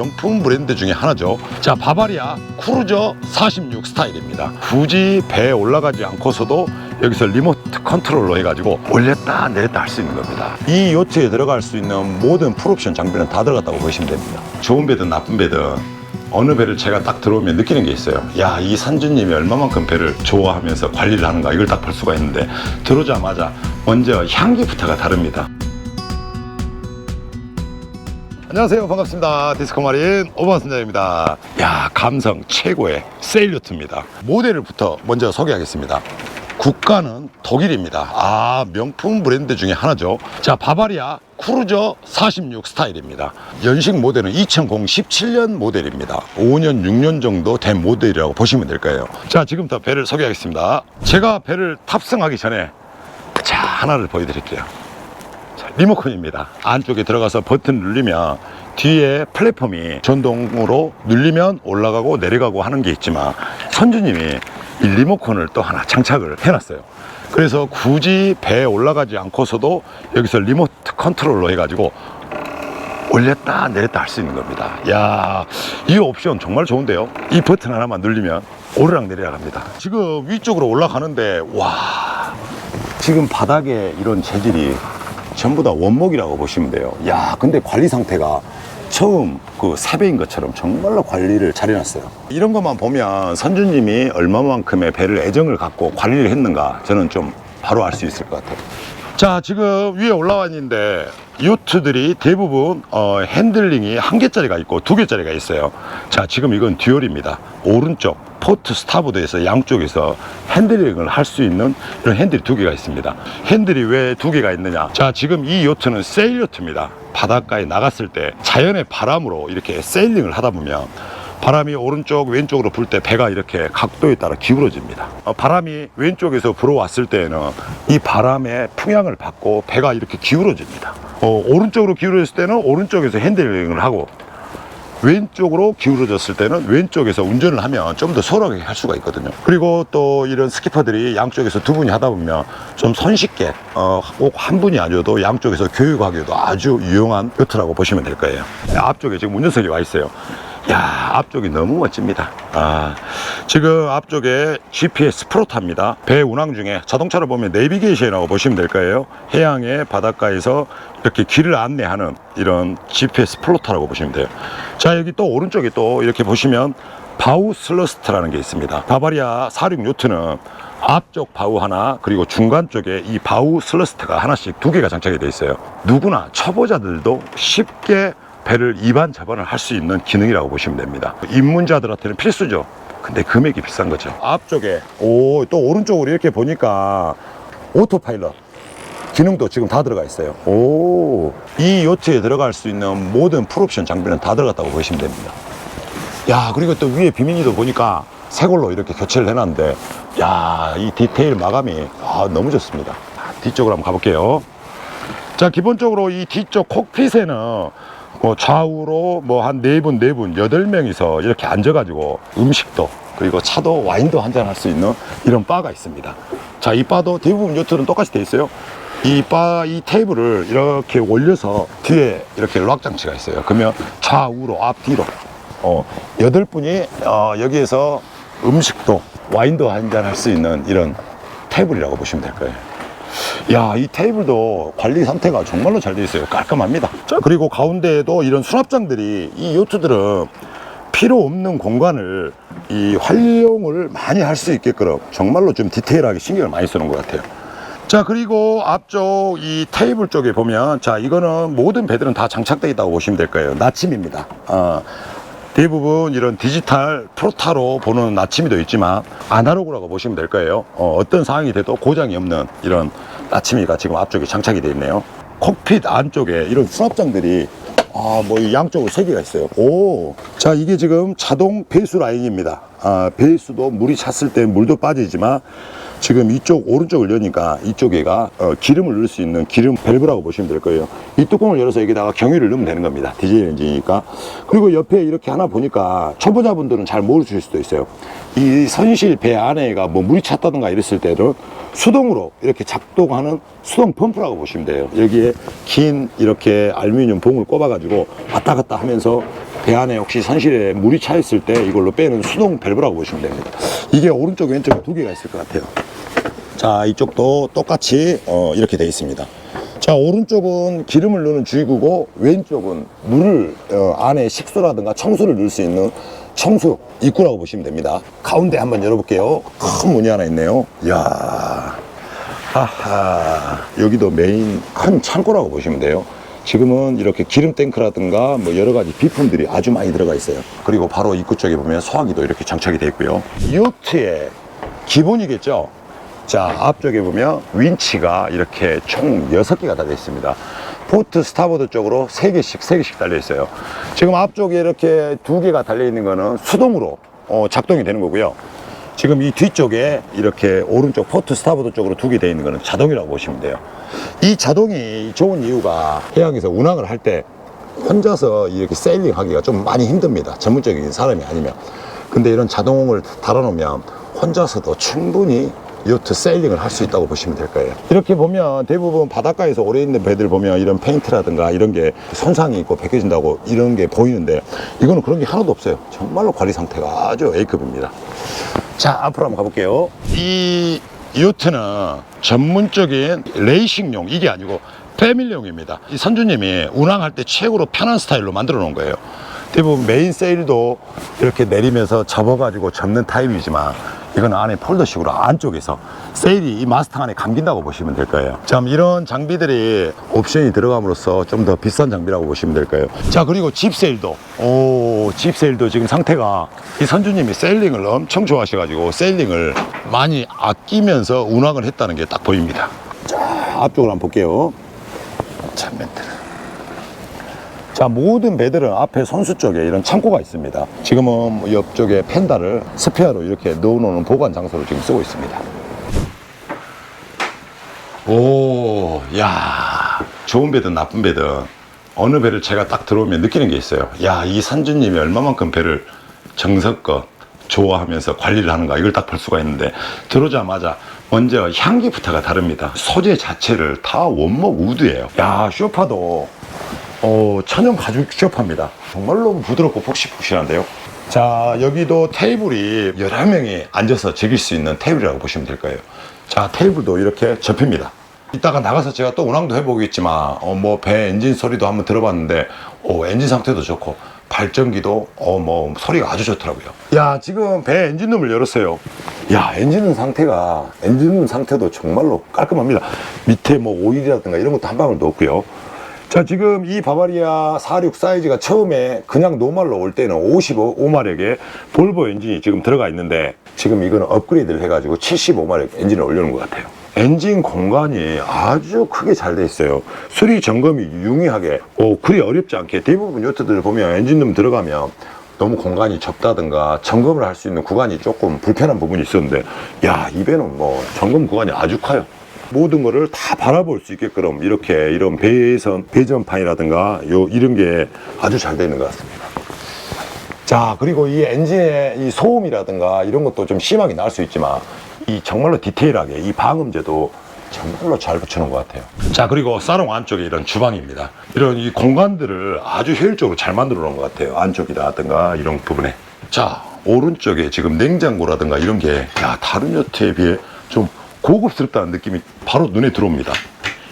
명품 브랜드 중에 하나죠. 자, 바바리아 크루저 46 스타일입니다. 굳이 배에 올라가지 않고서도 여기서 리모트 컨트롤로 해가지고 올렸다 내렸다 할 수 있는 겁니다. 이 요트에 들어갈 수 있는 모든 풀옵션 장비는 다 들어갔다고 보시면 됩니다. 좋은 배든 나쁜 배든 어느 배를 제가 딱 들어오면 느끼는 게 있어요. 야, 이 산주님이 얼마만큼 배를 좋아하면서 관리를 하는가 이걸 딱 볼 수가 있는데 들어오자마자 먼저 향기부터가 다릅니다. 안녕하세요. 반갑습니다. 디스코 마린 오반 선장입니다. 야 감성 최고의 세일요트입니다. 모델을부터 먼저 소개하겠습니다. 국가는 독일입니다. 아 명품 브랜드 중에 하나죠. 자 바바리아 크루저 46 스타일입니다. 연식 모델은 2017년 모델입니다. 5년 6년 정도 된 모델이라고 보시면 될 거예요. 자 지금부터 배를 소개하겠습니다. 제가 배를 탑승하기 전에 자 하나를 보여드릴게요. 자, 리모컨입니다. 안쪽에 들어가서 버튼 누르면 뒤에 플랫폼이 전동으로 눌리면 올라가고 내려가고 하는 게 있지만 선주님이 이 리모컨을 또 하나 장착을 해놨어요. 그래서 굳이 배에 올라가지 않고서도 여기서 리모트 컨트롤로 해가지고 올렸다 내렸다 할 수 있는 겁니다. 야, 이 옵션 정말 좋은데요. 이 버튼 하나만 누르면 오르락 내리락 합니다. 지금 위쪽으로 올라가는데 와, 지금 바닥에 이런 재질이 전부 다 원목이라고 보시면 돼요. 야, 근데 관리 상태가 처음 그 세배인 것처럼 정말로 관리를 잘 해놨어요. 이런 것만 보면 선주님이 얼마만큼의 배를 애정을 갖고 관리를 했는가 저는 좀 바로 알 수 있을 것 같아요. 자, 지금 위에 올라와 있는데 요트들이 대부분 어, 핸들링이 한 개짜리가 있고 두 개짜리가 있어요. 자, 지금 이건 듀얼입니다. 오른쪽 포트 스타보드에서 양쪽에서 핸들링을 할 수 있는 이런 핸들이 두 개가 있습니다. 핸들이 왜 두 개가 있느냐? 자, 지금 이 요트는 세일 요트입니다. 바닷가에 나갔을 때 자연의 바람으로 이렇게 세일링을 하다 보면 바람이 오른쪽 왼쪽으로 불 때 배가 이렇게 각도에 따라 기울어집니다 어, 바람이 왼쪽에서 불어왔을 때에는 이 바람의 풍향을 받고 배가 이렇게 기울어집니다 어, 오른쪽으로 기울어졌을 때는 오른쪽에서 핸들링을 하고 왼쪽으로 기울어졌을 때는 왼쪽에서 운전을 하면 좀더 수월하게 할 수가 있거든요. 그리고 또 이런 스키퍼들이 양쪽에서 두 분이 하다 보면 좀 손쉽게 어, 꼭 한 분이 아니어도 양쪽에서 교육하기에도 아주 유용한 요트라고 보시면 될 거예요. 앞쪽에 지금 운전석이 와 있어요. 야 앞쪽이 너무 멋집니다. 아 지금 앞쪽에 GPS 프로타입니다. 배 운항 중에 자동차로 보면 내비게이션이라고 보시면 될 거예요. 해양의 바닷가에서 이렇게 길을 안내하는 이런 GPS 플로타라고 보시면 돼요. 자 여기 또 오른쪽에 또 이렇게 보시면 바우 슬러스트라는 게 있습니다. 바바리아 46 요트는 앞쪽 바우 하나 그리고 중간 쪽에 이 바우 슬러스트가 하나씩 두 개가 장착이 되어 있어요. 누구나 초보자들도 쉽게 배를 이반 잡안을 할 수 있는 기능이라고 보시면 됩니다. 입문자들한테는 필수죠. 근데 금액이 비싼 거죠. 앞쪽에 오 또 오른쪽으로 이렇게 보니까 오토파일럿 기능도 지금 다 들어가 있어요. 오, 이 요트에 들어갈 수 있는 모든 풀옵션 장비는 다 들어갔다고 보시면 됩니다. 야, 그리고 또 위에 비밀리도 보니까 새 걸로 이렇게 교체를 해놨는데, 야, 이 디테일 마감이 아, 너무 좋습니다. 뒤쪽으로 한번 가볼게요. 자, 기본적으로 이 뒤쪽 콕핏에는 뭐 좌우로 뭐 한 네 분, 네 분, 여덟 명이서 이렇게 앉아가지고 음식도 그리고 차도 와인도 한잔 할 수 있는 이런 바가 있습니다. 자, 이 바도 대부분 요트는 똑같이 돼 있어요. 이 바, 이 테이블을 이렇게 올려서 뒤에 이렇게 락 장치가 있어요. 그러면 좌우로, 앞뒤로, 어, 여덟 분이 어, 여기에서 음식도 와인도 한잔 할 수 있는 이런 테이블이라고 보시면 될 거예요. 야, 이 테이블도 관리 상태가 정말로 잘 돼 있어요. 깔끔합니다. 자, 그리고 가운데에도 이런 수납장들이 이 요트들은 필요 없는 공간을 이 활용을 많이 할 수 있게끔 정말로 좀 디테일하게 신경을 많이 쓰는 것 같아요. 자, 그리고 앞쪽 이 테이블 쪽에 보면 자, 이거는 모든 배들은 다 장착되어 있다고 보시면 될 거예요. 나침입니다. 어, 대부분 이런 디지털 프로타로 보는 되어 있지만 아날로그라고 보시면 될 거예요. 어, 떤 상황이 돼도 고장이 없는 이런 나침이가 지금 앞쪽에 장착이 되어 있네요. 콕핏 안쪽에 이런 수납장들이 아, 뭐이 양쪽으로 세 개가 있어요. 오, 자 이게 지금 자동 배수 라인입니다. 아, 배수도 물이 찼을 때 물도 빠지지만 지금 이쪽 오른쪽을 여니까 이쪽에가 어, 기름을 넣을 수 있는 기름 밸브라고 보시면 될 거예요. 이 뚜껑을 열어서 여기다가 경유를 넣으면 되는 겁니다. 디젤 엔진이니까. 그리고 옆에 이렇게 하나 보니까 초보자분들은 잘 모르실 수도 있어요. 이 선실 배 안에가 뭐 물이 찼다든가 이랬을 때는 수동으로 이렇게 작동하는 수동 펌프라고 보시면 돼요. 여기에 긴 이렇게 알루미늄 봉을 꼽아가지고 왔다 갔다 하면서 배 안에 혹시 선실에 물이 차 있을 때 이걸로 빼는 수동 밸브라고 보시면 됩니다. 이게 오른쪽 왼쪽에 두 개가 있을 것 같아요. 자 이쪽도 똑같이 어, 이렇게 되어 있습니다. 자 오른쪽은 기름을 넣는 주의구고 왼쪽은 물을 어, 안에 식수라든가 청소를 넣을 수 있는 청수 입구라고 보시면 됩니다. 가운데 한번 열어볼게요. 큰 문이 하나 있네요. 이야 하하 여기도 메인 큰 창고라고 보시면 돼요. 지금은 이렇게 기름 탱크라든가 뭐 여러 가지 비품들이 아주 많이 들어가 있어요. 그리고 바로 입구 쪽에 보면 소화기도 이렇게 장착이 되어 있고요. 요트의 기본이겠죠. 자, 앞쪽에 보면 윈치가 이렇게 총 6개가 달려 있습니다. 포트 스타보드 쪽으로 3개씩, 3개씩 달려 있어요. 지금 앞쪽에 이렇게 두 개가 달려 있는 거는 수동으로 어, 작동이 되는 거고요. 지금 이 뒤쪽에 이렇게 오른쪽 포트 스타보드 쪽으로 두 개 되어 있는 거는 자동이라고 보시면 돼요. 이 자동이 좋은 이유가 해양에서 운항을 할 때 혼자서 이렇게 세일링 하기가 좀 많이 힘듭니다. 전문적인 사람이 아니면. 근데 이런 자동을 달아놓으면 혼자서도 충분히 요트 세일링을 할 수 있다고 보시면 될 거예요. 이렇게 보면 대부분 바닷가에서 오래 있는 배들 보면 이런 페인트라든가 이런 게 손상이 있고 벗겨진다고 이런 게 보이는데 이거는 그런 게 하나도 없어요. 정말로 관리 상태가 아주 A급입니다. 자, 앞으로 한번 가볼게요. 이 요트는 전문적인 레이싱용 이게 아니고 패밀리용입니다. 이 선주님이 운항할 때 최고로 편한 스타일로 만들어 놓은 거예요. 대부분 메인 세일도 이렇게 내리면서 접어가지고 접는 타입이지만 이건 안에 폴더식으로 안쪽에서 세일이 이 마스터 안에 감긴다고 보시면 될 거예요. 참 이런 장비들이 옵션이 들어감으로써 좀 더 비싼 장비라고 보시면 될 거예요. 자 그리고 집 세일도 오, 집 세일도 지금 상태가 이 선주님이 세일링을 엄청 좋아하셔 가지고 세일링을 많이 아끼면서 운항을 했다는 게 딱 보입니다. 자 앞쪽으로 한번 볼게요. 참 멘트를. 자, 모든 배들은 앞에 선수 쪽에 이런 창고가 있습니다. 지금은 옆쪽에 펜다를 스페어로 이렇게 넣어놓는 보관 장소로 지금 쓰고 있습니다. 오, 야, 좋은 배든 나쁜 배든 어느 배를 제가 딱 들어오면 느끼는 게 있어요. 야, 이 산주님이 얼마만큼 배를 정성껏 좋아하면서 관리를 하는가 이걸 딱 볼 수가 있는데 들어오자마자 먼저 향기부터가 다릅니다. 소재 자체를 다 원목 우드예요. 야, 쇼파도 어, 천연 가죽 쇼파입니다. 정말로 부드럽고 폭신폭신한데요. 자, 여기도 테이블이 여러 명이 앉아서 즐길 수 있는 테이블이라고 보시면 될 거예요. 자, 테이블도 이렇게 접힙니다. 이따가 나가서 제가 또 운항도 해보겠지만, 어, 뭐, 배 엔진 소리도 한번 들어봤는데, 어, 엔진 상태도 좋고, 발전기도, 어, 뭐, 소리가 아주 좋더라고요. 야, 지금 배 엔진룸을 열었어요. 야, 엔진룸 상태가, 엔진룸 상태도 정말로 깔끔합니다. 밑에 뭐, 오일이라든가 이런 것도 한 방울 넣었고요. 자, 지금 이 바바리아 46 사이즈가 처음에 그냥 노말로 올 때는 55마력의 볼보 엔진이 지금 들어가 있는데 지금 이거는 업그레이드를 해가지고 75마력 엔진을 올려놓은 것 같아요. 엔진 공간이 아주 크게 잘 돼 있어요. 수리 점검이 유용하게, 오, 그리 어렵지 않게 대부분 요트들 보면 엔진룸 들어가면 너무 공간이 좁다든가 점검을 할 수 있는 구간이 조금 불편한 부분이 있었는데 야, 이 배는 뭐 점검 구간이 아주 커요. 모든 거를 다 바라볼 수 있게끔 이렇게 이런 배선 배전판이라든가 요 이런 게 아주 잘 되어 있는 것 같습니다. 자 그리고 이 엔진의 이 소음이라든가 이런 것도 좀 심하게 날 수 있지만 이 정말로 디테일하게 이 방음제도 정말로 잘 붙여놓은 것 같아요. 자 그리고 사롱 안쪽에 이런 주방입니다. 이런 이 공간들을 아주 효율적으로 잘 만들어 놓은 것 같아요. 안쪽이라든가 이런 부분에. 자 오른쪽에 지금 냉장고라든가 이런 게 야, 다른 요트에 비해 좀 고급스럽다는 느낌이 바로 눈에 들어옵니다.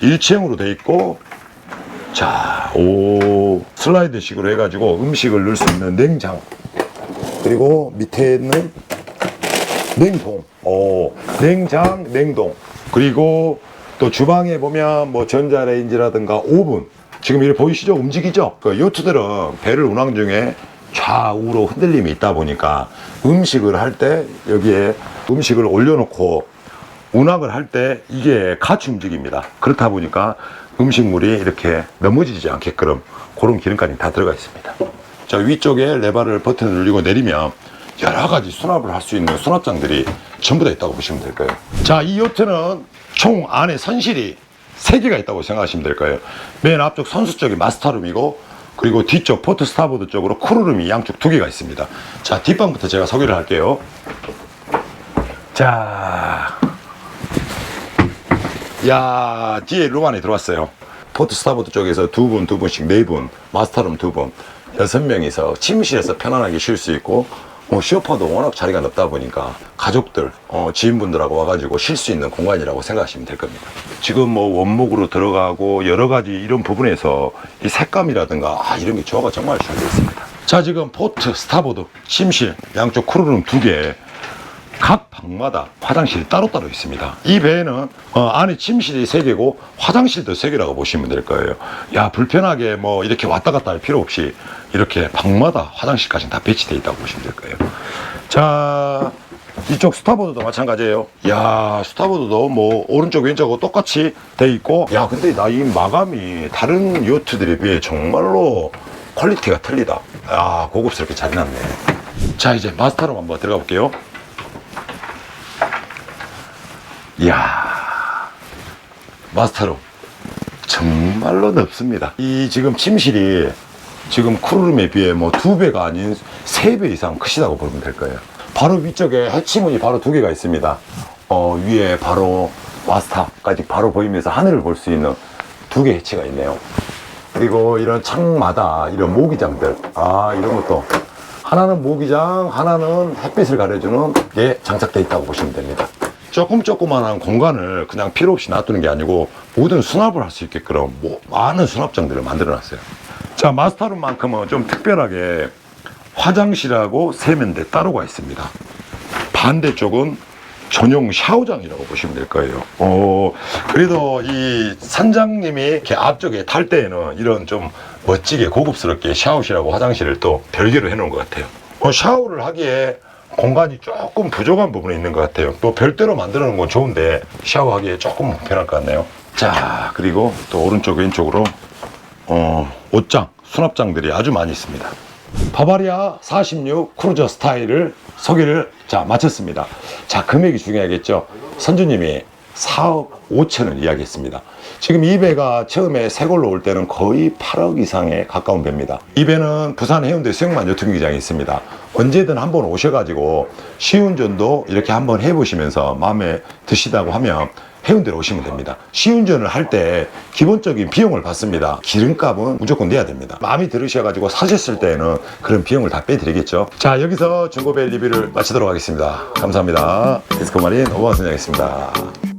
일체형으로 돼 있고 자, 오 슬라이드 식으로 해가지고 음식을 넣을 수 있는 냉장 그리고 밑에 있는 냉동, 오 냉장, 냉동 그리고 또 주방에 보면 뭐 전자레인지라든가 오븐 지금 이렇게 보이시죠? 움직이죠? 그 요트들은 배를 운항 중에 좌우로 흔들림이 있다 보니까 음식을 할 때 여기에 음식을 올려놓고 운항을 할 때 이게 같이 움직입니다. 그렇다 보니까 음식물이 이렇게 넘어지지 않게끔 그런 기능까지 다 들어가 있습니다. 자, 위쪽에 레버를 버튼을 누르고 내리면 여러 가지 수납을 할 수 있는 수납장들이 전부 다 있다고 보시면 될 거예요. 자, 이 요트는 총 안에 선실이 3개가 있다고 생각하시면 될 거예요. 맨 앞쪽 선수 쪽이 마스터룸이고 그리고 뒤쪽 포트 스타보드 쪽으로 크루룸이 양쪽 두 개가 있습니다. 자, 뒷방부터 제가 소개를 할게요. 자, 야 뒤에 룸 안에 들어왔어요 포트 스타보드 쪽에서 두 분, 두 분씩 네 분, 마스터룸 두 분. 여섯 명이서 침실에서 편안하게 쉴 수 있고 뭐 쇼파도 워낙 자리가 넓다 보니까 가족들, 어, 지인분들하고 와가지고 쉴 수 있는 공간이라고 생각하시면 될 겁니다. 지금 뭐 원목으로 들어가고 여러 가지 이런 부분에서 이 색감이라든가 아, 이런 게 조화가 정말 잘 되어 있습니다. 자, 지금 포트, 스타보드, 침실, 양쪽 쿠르룸 두 개. 각 방마다 화장실이 따로따로 있습니다. 이 배에는 어, 안에 침실이 세개고 화장실도 세개라고 보시면 될 거예요. 야 불편하게 뭐 이렇게 왔다 갔다 할 필요 없이 이렇게 방마다 화장실까지 다 배치되어 있다고 보시면 될 거예요. 자 이쪽 스타보드도 마찬가지예요. 야 스타보드도 뭐 오른쪽 왼쪽하고 똑같이 돼 있고 야 근데 나 이 마감이 다른 요트들에 비해 정말로 퀄리티가 틀리다. 아 고급스럽게 잘 해놨네. 자 이제 마스터룸 한번 들어가 볼게요. 이야 마스터룸 정말로 넓습니다. 이 지금 침실이 지금 쿠르룸에 비해 뭐 두 배가 아닌 세 배 이상 크시다고 보면 될 거예요. 바로 위쪽에 해치문이 바로 두 개가 있습니다. 어, 위에 바로 마스터까지 바로 보이면서 하늘을 볼 수 있는 두개 해치가 있네요. 그리고 이런 창마다 이런 모기장들 아 이런 것도 하나는 모기장 하나는 햇빛을 가려주는 게 장착되어 있다고 보시면 됩니다 조금 조그만한 공간을 그냥 필요 없이 놔두는 게 아니고 모든 수납을 할 수 있게끔 뭐 많은 수납장들을 만들어 놨어요 자 마스터룸만큼은 좀 특별하게 화장실하고 세면대 따로가 있습니다 반대쪽은 전용 샤워장이라고 보시면 될 거예요. 어, 그래도 이 산장님이 이렇게 앞쪽에 탈 때에는 이런 좀 멋지게 고급스럽게 샤워실하고 화장실을 또 별개로 해놓은 것 같아요. 어, 샤워를 하기에 공간이 조금 부족한 부분이 있는 것 같아요. 또 별대로 만들어 놓은 건 좋은데 샤워하기에 조금 불편할 것 같네요. 자, 그리고 또 오른쪽 왼쪽으로 어, 옷장, 수납장들이 아주 많이 있습니다. 바바리아 46 크루저 스타일을 소개를 자 마쳤습니다. 자 금액이 중요하겠죠. 선주님이 4억 5천을 이야기했습니다. 지금 이 배가 처음에 새 걸로 올 때는 거의 8억 이상에 가까운 배입니다. 이 배는 부산 해운대 수영만 요트경기장에 있습니다. 언제든 한번 오셔가지고 시운전도 이렇게 한번 해보시면서 마음에 드시다고 하면 해운대로 오시면 됩니다. 시운전을 할 때 기본적인 비용을 받습니다. 기름값은 무조건 내야 됩니다. 마음이 들으셔가지고 사셨을 때는 그런 비용을 다 빼드리겠죠. 자, 여기서 중고배 리뷰를 마치도록 하겠습니다. 감사합니다. 디스코 마린 오버선이었습니다.